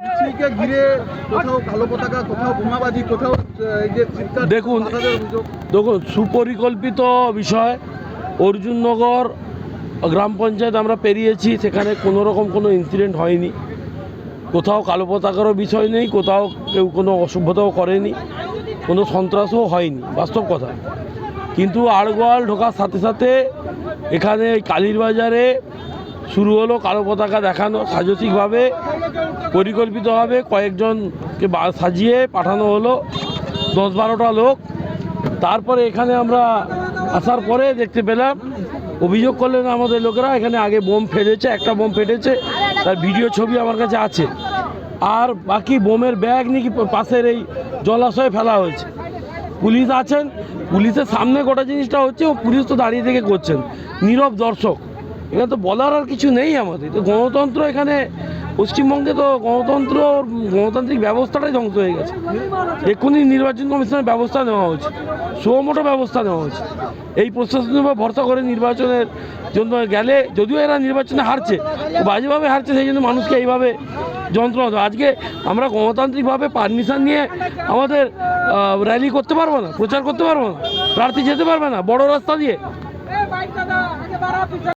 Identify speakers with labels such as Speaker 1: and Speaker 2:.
Speaker 1: মিছিলকে ঘিরে কোথাও কালো পতাকা কোথাও বোমাবাজি কোথাও এই যে
Speaker 2: দেখুন। দেখুন সুপরিকল্পিত বিষয়। অর্জুননগর গ্রাম পঞ্চায়েত আমরা পেরিয়েছি সেখানে কোনো রকম কোনো ইনসিডেন্ট হয়নি। কোথাও কালো পতাকারও বিষয় নেই কোথাও কেউ কোনো অসভ্যতাও করেনি কোনো সন্ত্রাসও হয়নি বাস্তব কথা। কিন্তু আড়গোয়াল ঢোকার সাথে সাথে এখানে কালীর বাজারে শুরু হলো কালো পতাকা দেখানো, সাজসিকভাবে পরিকল্পিতভাবে কয়েকজনকে সাজিয়ে পাঠানো হলো, দশ বারোটা লোক। তারপরে এখানে আমরা আসার পরে দেখতে পেলাম, অভিযোগ করলেন আমাদের লোকেরা, এখানে আগে বোম ফেলেছে একটা বোম ফেটেছে, তার ভিডিও ছবি আমার কাছে আছে। আর বাকি বোমের ব্যাগ নাকি পাশের এই জলাশয়ে ফেলা হয়েছে। পুলিশ আছেন, পুলিশের সামনে গোটা জিনিসটা হচ্ছে, ও পুলিশ তো দাঁড়িয়ে থেকে করছেন। নীরব দর্শক। এখানে তো বলার আর কিছু নেই আমাদের। তো গণতন্ত্র এখানে, পশ্চিমবঙ্গে তো গণতন্ত্র গণতান্ত্রিক ব্যবস্থাটাই ধ্বংস হয়ে গেছে। এক্ষুনি নির্বাচন কমিশনের ব্যবস্থা নেওয়া হচ্ছে সুমোটো ব্যবস্থা নেওয়া হচ্ছে এই প্রশাসনের উপর ভরসা করে নির্বাচনের জন্য গেলে যদিও এরা নির্বাচনে হারছে, বাজেভাবে হারছে, সেই জন্য মানুষকে এইভাবে যন্ত্রণা দেওয়া। আজকে আমরা গণতান্ত্রিকভাবে পারমিশন নিয়ে আমাদের র্যালি করতে পারব না, প্রচার করতে পারব না, প্রার্থী যেতে পারবে না, বড় রাস্তা দিয়ে।